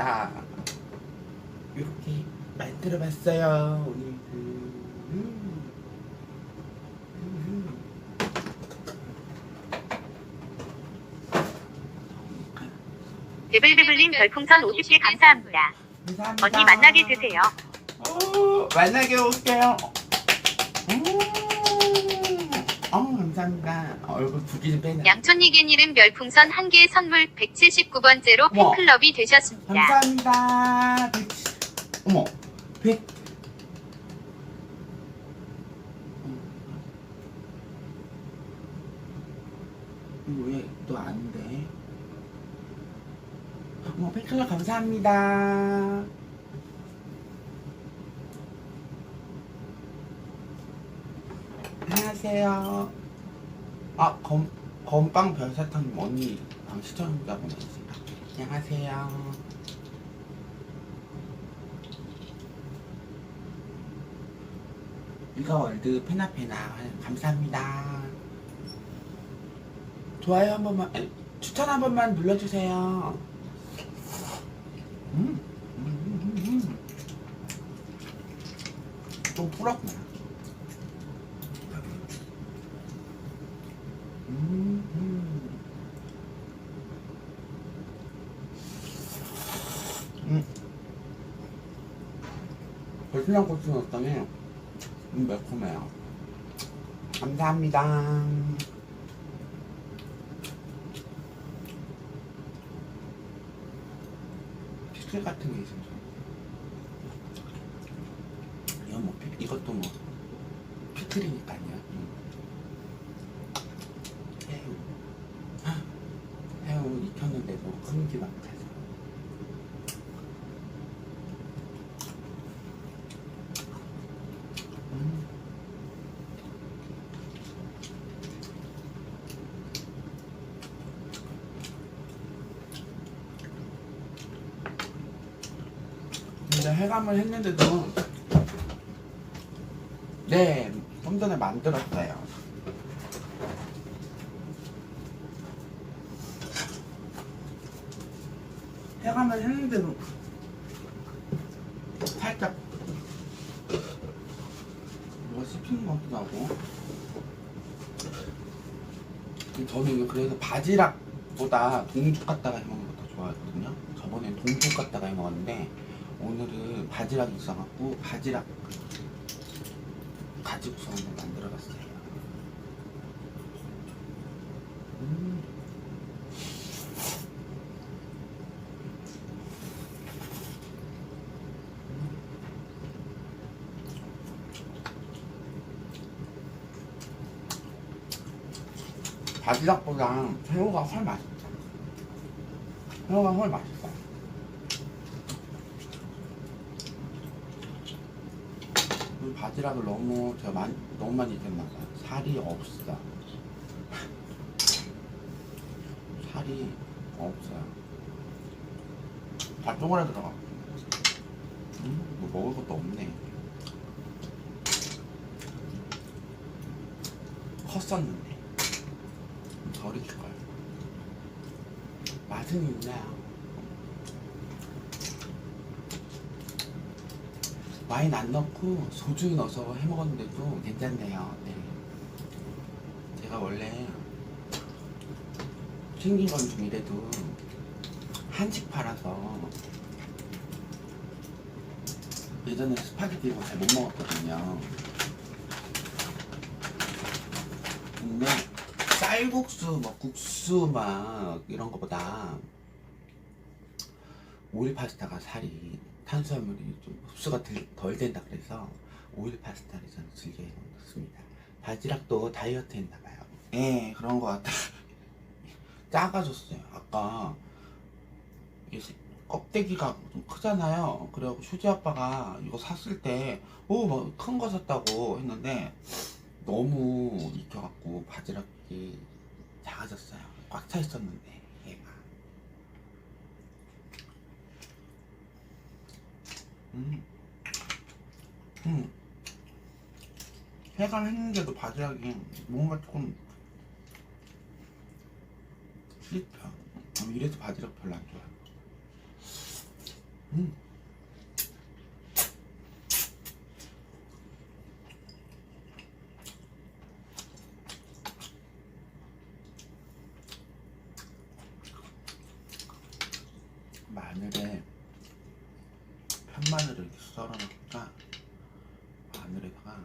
감사합니다. 이렇게 만들어봤어요. 오늘은. 음. 음. 데블데블님 별풍선 50개 감사합니다. 감사합니다. 언니 만나게 드세요. 오, 만나게 올게요. 음. 어, 감사합니다. 얼굴 붓기 좀 빼놔. 양촌이겐이름 별풍선 한개 선물 179번째로 우와. 팬클럽이 되셨습니다. 감사합니다. 백... 어머, 백. 이거 왜또 안 돼? 어머, 팬클럽 감사합니다. 안녕하세요. 아, 검, 검빵 별사탕 언니 아, 시청자분 있습니다. 안녕하세요. 이거 월드 페나페나 감사합니다. 좋아요 한 번만 아니, 추천 한 번만 눌러주세요. 음, 음, 음, 음, 음. 좀. 음, 음. 음. 베트남 고추 넣었더니 음, 매콤해요. 감사합니다. 피클 같은 게 있어서. 이건 뭐, 피, 이것도 뭐, 피클이니까요. 음. 새우. 헉, 새우 익혔는데도 큼지 막혀서. 음. 근데 해감을 했는데도 네, 좀 전에 만들었어요. 해감을 했는데도 살짝 뭐가 씹히는 것 같기도 하고 저는 그래서 바지락보다 동죽 갖다가 해먹는 거 더 좋아하거든요 저번엔 동죽 갖다가 해먹었는데 오늘은 바지락이 있어갖고 바지락 가지고서 한번 만들어봤어요 음. 바지락보다 새우가 훨 맛있어. 새우가 훨 맛있어. 이 바지락을 너무 제가 많이, 너무 많이 익혔나 봐요. 살이 없어. 살이 없어요. 다 쪼그라 들어가. 음, 뭐 먹을 것도 없네. 컸었는데. 덜 익힐걸. 맛은 있나요? 와인 안 넣고 소주 넣어서 해 먹었는데도 괜찮네요. 네. 제가 원래 생긴 건 좀 이래도 한식 팔아서 예전에 스파게티 이거 잘 못 먹었거든요. 근데 쌀국수, 뭐 국수 막 이런 거보다 오일 파스타가 살이 탄수화물이 좀 흡수가 덜, 덜 된다 그래서 오일 파스타를 저는 즐겨 먹습니다. 바지락도 다이어트 했나봐요. 예, 그런 거 같아. 작아졌어요. 아까 껍데기가 좀 크잖아요. 그래갖고 휴지 아빠가 이거 샀을 때, 오, 뭐큰거 샀다고 했는데, 너무 익혀갖고 바지락이 작아졌어요. 꽉 차 있었는데, 얘가. 음. 음. 해감 했는데도 바지락이 뭔가 조금 씹혀. 음, 이래서 바지락 별로 안 좋아요. 음. 마늘에 편마늘을 이렇게 썰어 놓으니까 마늘에다가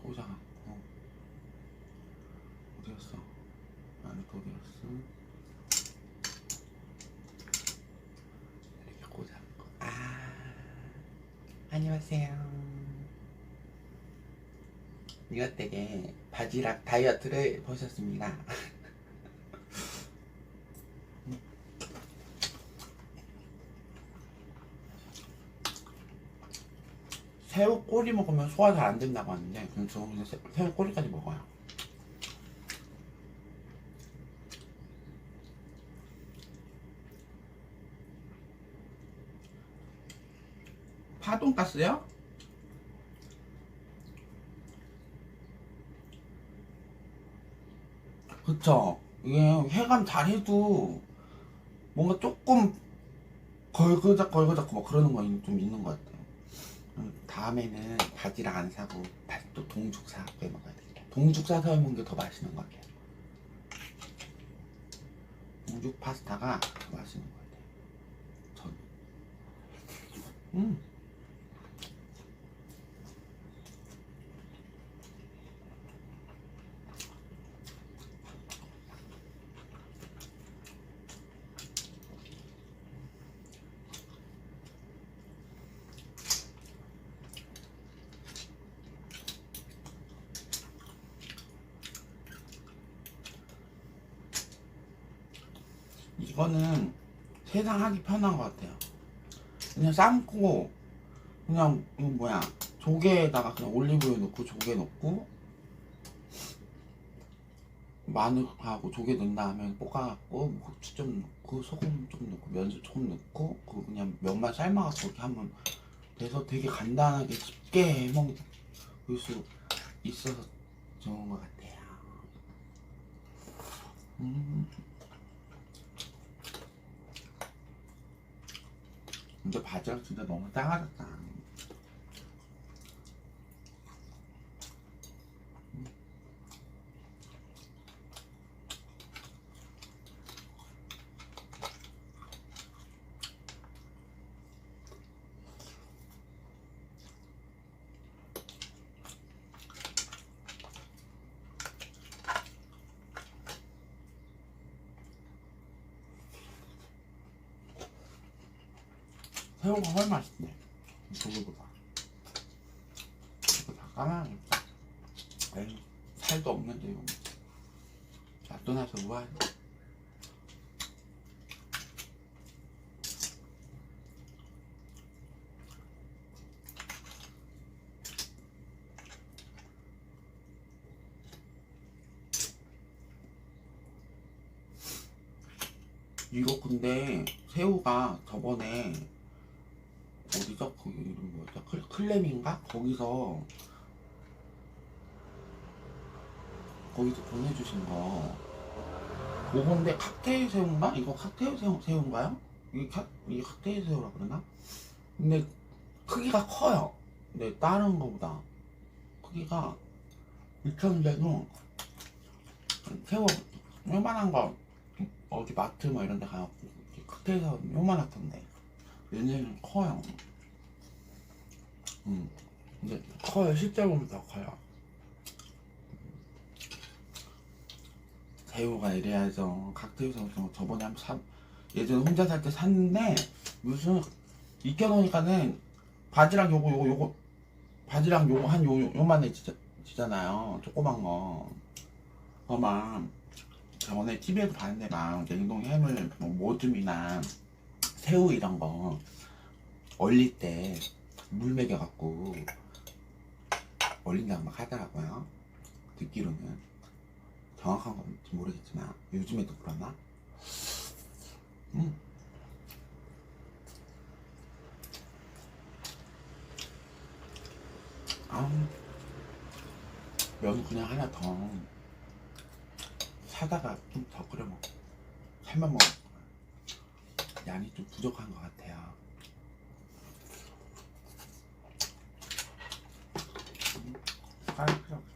꽂아갖고 어디 갔어? 마늘 어디 갔어? 이렇게 꽂아갖고 아 안녕하세요 이것 되게 바지락 다이어트를 보셨습니다 새우 꼬리 먹으면 소화 잘 안 된다고 하는데 그럼 저 그냥 새- 새우 꼬리까지 먹어요. 파돈가스요? 그쵸. 이게 회감 잘해도 뭔가 조금 걸그작 걸그작 뭐 그러는 거 좀 있는 것 같아요. 음, 다음에는 바지락 안 사고 다시 또 동죽 해 먹어야 되겠다. 동죽 사서 해 먹는 게 더 맛있는 것 같아요. 동죽 파스타가 더 맛있는 것 같아요. 전. 음. 이거는 세상 하기 편한 것 같아요. 그냥 삶고 그냥 뭐야 조개에다가 그냥 올리브유 넣고 조개 넣고 마늘하고 조개 넣은 다음에 볶아갖고 뭐 고추 좀 넣고 소금 좀 넣고 면수 조금 넣고 그 그냥 면만 삶아갖고 이렇게 하면 돼서 되게 간단하게 쉽게 해먹을 수 있어서 좋은 것 같아요. 음. 근데 바지락 진짜 너무 작아졌다. 새우가 훨 맛있네. 조개보다. 이거 다 까놔야겠다. 에이, 살도 없는데, 이거. 놔둬놔서 뭐하지? 이거 근데 새우가 저번에 어디죠? 그 이름 뭐였죠? 클, 클램인가? 거기서 거기서 보내주신 거 그건데 칵테일 새우인가? 이거 칵테일 새우, 새우인가요? 이게, 카, 이게 칵테일 새우라 그러나? 근데 크기가 커요 근데 다른 거보다 크기가 미쳤는데도 새우 요만한 거 어디 마트 뭐 이런 데 이렇게 칵테일 새우 요만하던데 얘네는 커요. 음. 근데 커요. 실제로 보면 더 커요. 새우가 이래야죠. 칵테일 새우 저번에 한번 사, 예전에 혼자 살 때 샀는데 무슨 익혀놓으니까는 바지락 요거 요거 요거 바지락 요거 한 요, 요만해 지잖아요 조그만 거. 그만 저번에 TV에서 봤는데 막 냉동 해물 뭐 모듬이나 새우 이런 거 얼릴 때 물 먹여갖고 얼린다고 막 하더라고요. 듣기로는 정확한 건지 모르겠지만 요즘에도 그러나? 음. 아, 면 그냥 하나 더 사다가 좀 더 끓여 먹고 살만 먹어. 양이 좀 부족한 것 같아요. 나갈 필요 없어.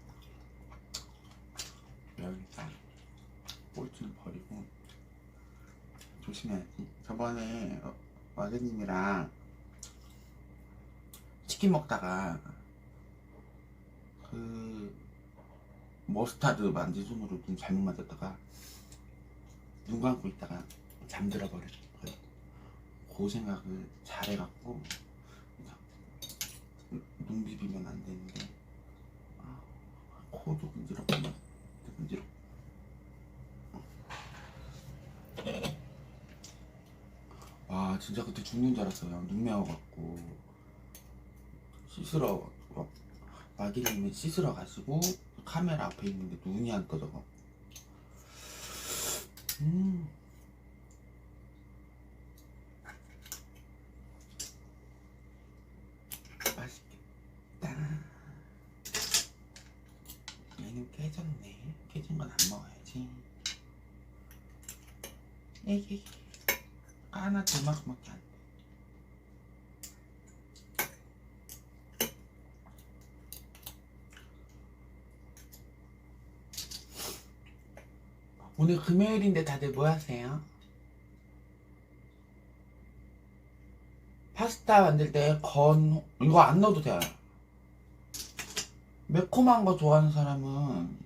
여기다 꼴찌는 버리고 조심해야지. 저번에 어, 어제님이랑 치킨 먹다가 그 머스타드 만지 손으로 좀 잘못 맞았다가 눈 감고 있다가 잠들어 버렸어요. 그 생각을 잘해갖고 눈 비비면 안 되는데 아, 코도 근지럽구만 근지럽 와 진짜 그때 죽는 줄 알았어요. 눈 매워 갖고. 씻으러 막 마기님이 씻으러 가시고 카메라 앞에 있는데 눈이 안 떠져갖고. 음 맛있겠다 얘는 깨졌네 깨진 건 안 먹어야지 에이 하나 둘만큼밖에 안 돼. 오늘 금요일인데 다들 뭐 하세요? 파스타 만들 때 건 이거 안 넣어도 돼요. 매콤한 거 좋아하는 사람은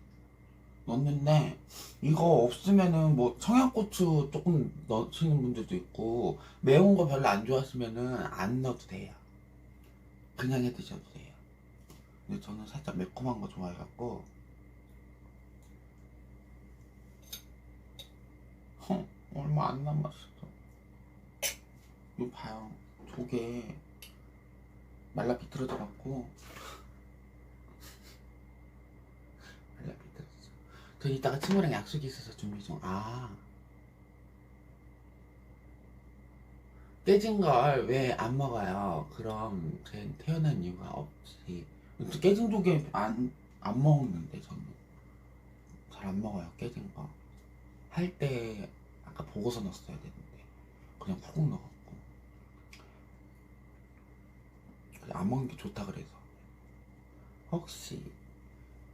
넣는데 이거 없으면은 뭐 청양고추 조금 넣으시는 분들도 있고 매운 거 별로 안 좋아하시면은 안 넣어도 돼요. 그냥 해 드셔도 돼요. 근데 저는 살짝 매콤한 거 좋아해갖고 얼마 안 남았어. 이거 봐요. 조개 말라 비틀어져 갖고 말라 비틀어져. 저 이따가 친구랑 약속이 있어서 준비 중. 아 깨진 걸 왜 안 먹어요? 그럼 제 태어난 이유가 없지. 깨진 조개 안, 안 먹는데 저는 잘 안 먹어요 깨진 거. 할 때 아까 보고서 넣었어야 되는데 그냥 푹 넣었고. 안 먹는 게 좋다 그래서. 혹시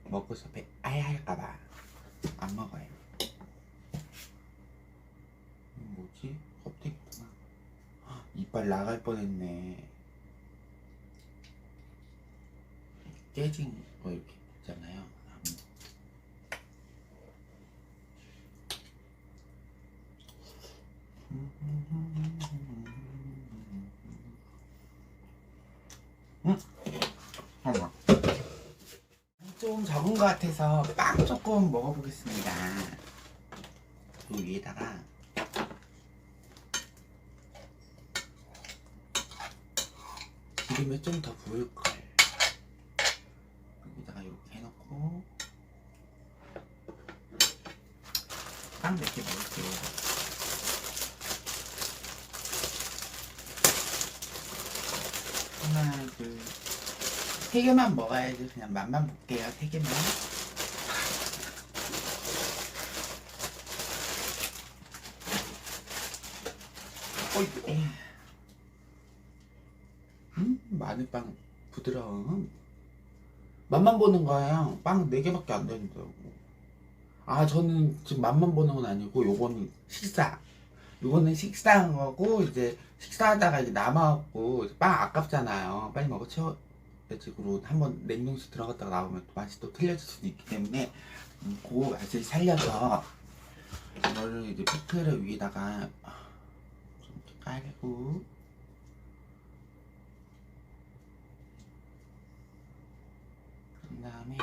먹고서 배 아야 할까봐 안 먹어요. 뭐지? 껍데기구나. 헉, 이빨 나갈 뻔했네. 깨진 거 이렇게 있잖아요 잠깐만. 좀 적은 것 같아서 빵 조금 먹어보겠습니다. 그 위에다가 기름을 좀더 부을 걸. 여기다가 이렇게 해놓고 빵 몇 개 먹을게요. 하나, 둘, 세 개만 먹어야지. 그냥 맛만 볼게요. 세 개만. 어이, 에. 음, 마늘빵 부드러움. 맛만 보는 거예요. 빵네 개밖에 안 되는데요. 아, 저는 지금 맛만 보는 건 아니고, 요거는 식사. 요거는 식사한 거고, 이제 식사하다가 이제 남아갖고, 빵 아깝잖아요. 빨리 먹어 채워 야지로 한번 냉동실 들어갔다가 나오면 또 맛이 또 틀려질 수도 있기 때문에, 음, 그 맛을 살려서, 이거를 이제 피클을 위에다가 좀 깔고, 그 다음에,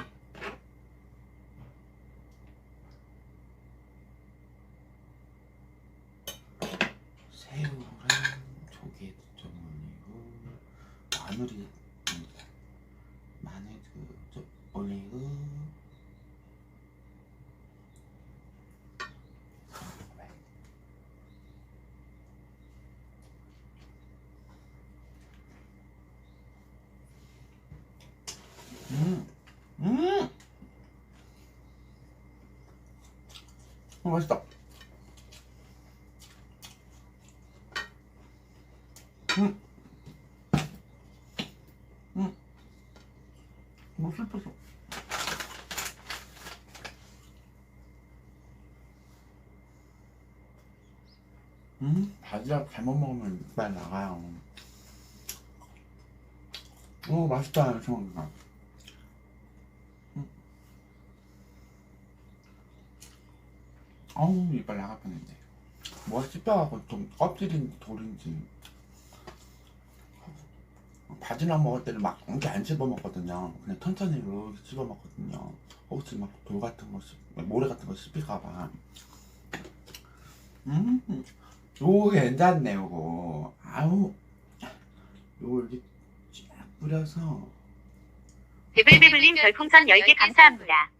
새우랑 조개 좀 올리고 마늘이 어, 맛있다. 음. 음. 너무 슬퍼서. 음, 바지락 잘못 먹으면 이빨 나가요. 오, 맛있다, 청원이가. 어우, 이빨 나갈 뻔했네. 뭐가 씹혀갖고 좀 껍질인지 돌인지. 바지락 먹을 때는 막 이렇게 안 씹어 먹거든요. 그냥 천천히 이렇게 씹어 먹거든요. 혹시 막 돌 같은 거, 씹, 모래 같은 거 씹힐까봐. 음, 요거 괜찮네, 요거. 아우, 요거 이렇게 쫙 뿌려서. 베블베블님 별풍선 10개 감사합니다.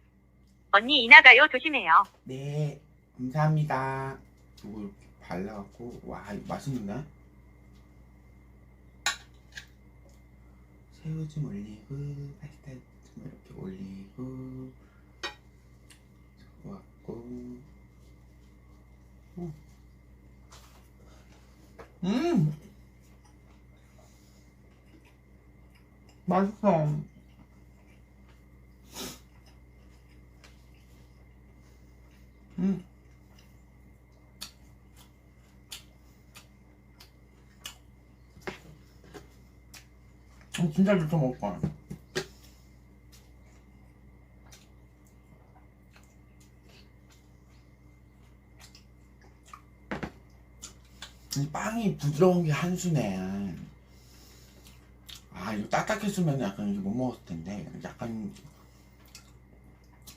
언니 이나가요 조심해요. 네, 감사합니다. 요거 이렇게 발라갖고, 와, 이거 맛있는데? 새우 좀 올리고, 파스타 좀 이렇게 올리고, 좋았고, 어. 음! 맛있어. 음. 진짜 좋다 먹을 거야. 이 빵이 부드러운 게 한수네. 아, 이거 딱딱했으면 약간 이거 못 먹었을 텐데, 약간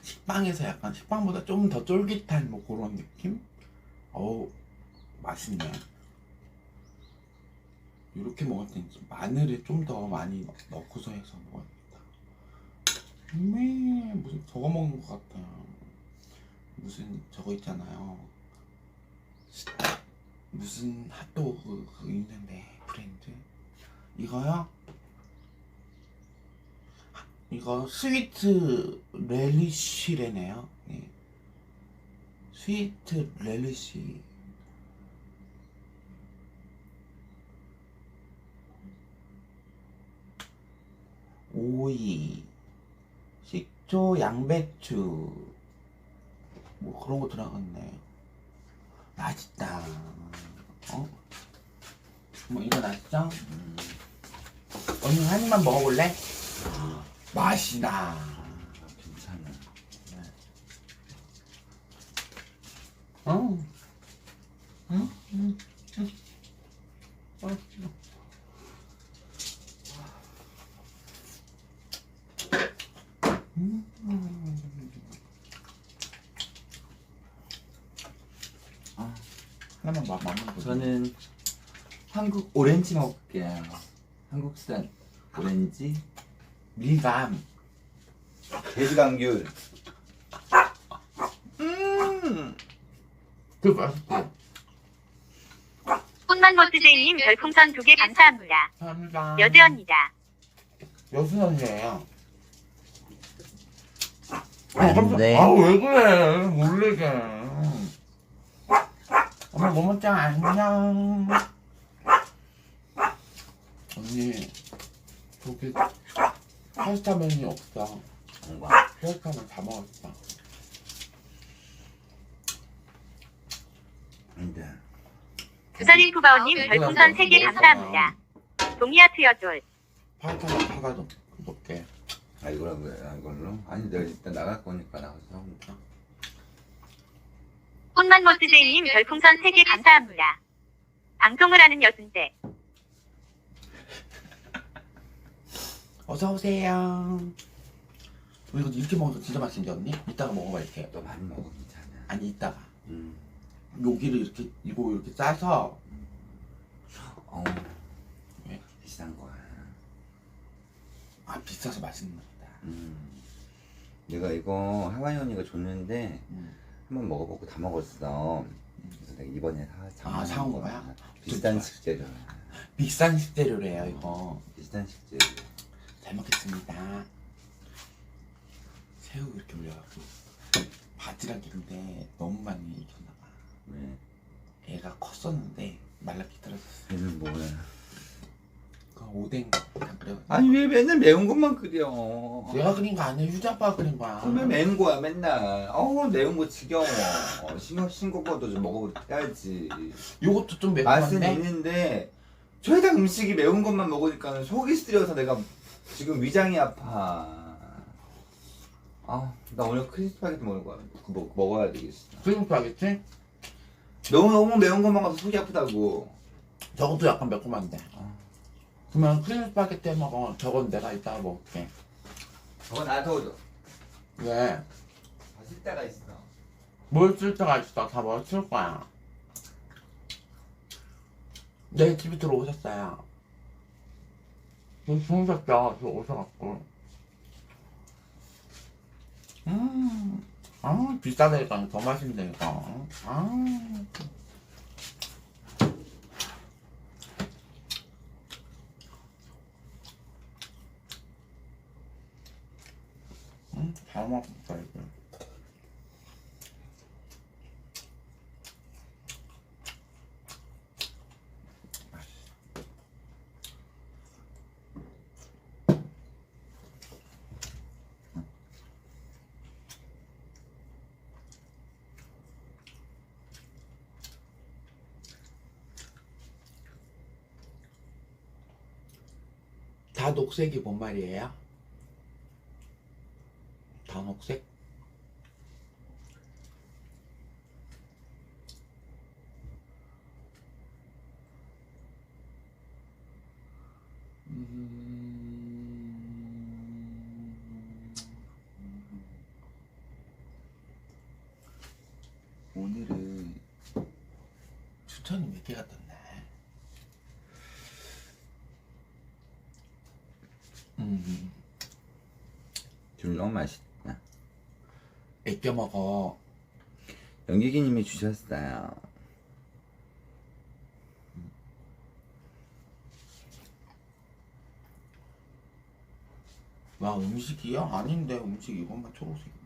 식빵에서 약간 식빵보다 좀 더 쫄깃한 뭐 그런 느낌? 어우, 맛있네. 이렇게 먹을 땐 마늘을 좀 더 많이 넣- 넣고서 해서 먹어야겠다. 음, 무슨 저거 먹는 것 같아. 무슨 저거 있잖아요. 시- 무슨 핫도그 그 있는데 브랜드 이거요? 이거 스위트 렐리쉬래네요. 네. 스위트 렐리쉬. 오이, 식초, 양배추, 뭐 그런 거 들어갔네. 맛있다. 어? 뭐 일어났죠? 음. 언니 한 입만 먹어볼래? 맛이 나. 괜찮아. 어. 응? 응? 응. 어. 음. 아, 하나만 맛 맛만 보자. 저는 한국 오렌지 먹을게요. 한국산 오렌지. 밀감. 돼지 감귤. 음. 그 맛있고. 꽃만 멋지제이님 별풍선 2개 감사합니다. 감사합니다. 여대 언니다. 여수선이에요. 아닌데. 아왜 그래? 모르게. 엄마 모모짱 안녕. 언니 저기 파스타면이 없어. 뭔가 파스타면 다 먹었어. 근데 부산인 푸바오님 별풍선 3개 감사합니다. 동이아트 여돌. 파스타만 사가도 먹게. 아 이거라고 아, 이걸로? 아니 내가 일단 나갈 거니까 나가서 하고. 꽃만 멋지제이님 별풍선 3개 감사합니다. 방송을 하는 여순대. 어서 오세요. 이거 이렇게 먹어도 진짜 맛있는데 언니? 이따가 먹어봐 이렇게. 너 많이 먹어 괜찮아. 아니 이따가 음. 여기를 이렇게 이거 이렇게 싸서 어. 왜? 비싼 거야. 아 비싸서 맛있는 거다. 음. 내가 이거 하와이 언니가 줬는데 음. 한번 먹어보고 다 먹었어. 그래서 내가 이번에 사, 아, 사온 거야? 비싼 진짜 식재료. 비싼 식재료래요 이거. 비싼 식재료. 잘 먹겠습니다. 새우 이렇게 올려갖고 바지락이 근데 너무 많이 익혔나봐. 왜? 애가 컸었는데 말라 비틀어졌어. 얘는 뭐야? 그 오뎅 그래. 아니 왜 맨날 매운 것만 끓여? 내가 그린 거 아니야. 휴지 아빠가 그린 거야. 왜 매운 거야 맨날? 어우 매운 거 지겨워. 싱거 싱거 거도 좀 먹어야지. 요것도 좀 맛은 매콤한데. 있는데 저희다 음식이 매운 것만 먹으니까 속이 쓰려서 내가 지금 위장이 아파. 아, 나 오늘 크리스파게티 먹을 거야. 그거 먹, 먹어야 되겠어. 그림 파겠지? 너무 너무 매운 것만 먹어서 속이 아프다고. 저것도 약간 매콤한데. 아. 그러면 크림 스파게티 해 먹어. 저건 내가 이따가 먹을게. 저거 놔둬줘. 왜? 맛을 때가 있어. 뭘 쓸 때가 있어. 다 먹을 거야. 내 집에 들어오셨어요. 뭐 주무셨죠? 저 오셔갖고. 음, 아, 비싸다니까 더 맛있네, 이거. 아. 음, 잘 먹었다, 이거. 다 녹색이 뭔 말이에요? 다 녹색? 오늘은 개가 떴네. 음, 귤 너무 맛있다. 애껴 먹어. 연기기님이 주셨어요. 와 음식이야? 아닌데 음식 이것만 초록색인데.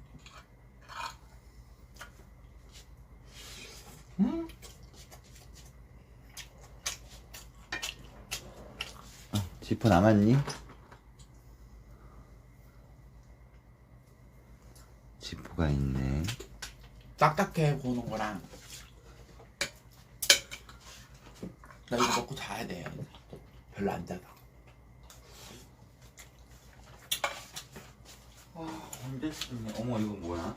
음, 지퍼 남았니? 지퍼가 있네. 딱딱해 보는 거랑. 나 이거 먹고 자야 돼. 별로 안 자다. 언제 쓰냐? 어머 이거 뭐야?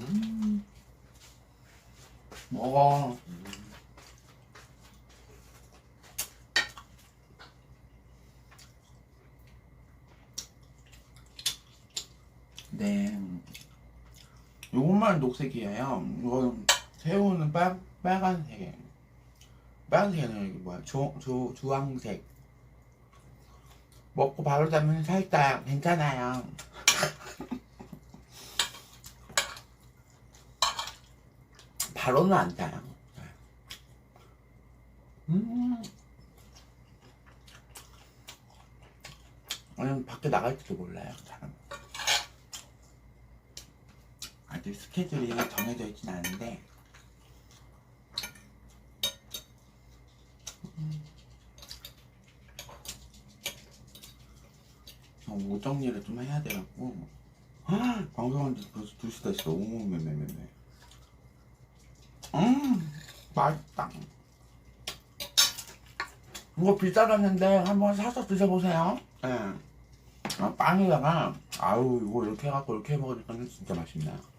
음, 먹어. 네. 요것만 녹색이에요. 이거는 새우는 빨, 빨간색. 빨간색은 이게 뭐야? 주, 주, 주황색. 먹고 바로 자면 살짝 괜찮아요. 바로는 안 자요. 음. 아니면 밖에 나갈지도 몰라요, 사람. 아직 스케줄이 정해져 있진 않은데. 음. 어, 옷 정리를 좀 해야 돼갖고. 방송한 지 벌써 2시 다 있어. 오메메메메. 음, 맛있다. 이거 비싸졌는데 한번 사서 드셔보세요. 예. 아, 빵에다가, 아우, 이거 이렇게 해갖고 이렇게 해 먹으니까 진짜 맛있네요.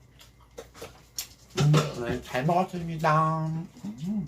음, 네, 잘 먹었습니다. 음.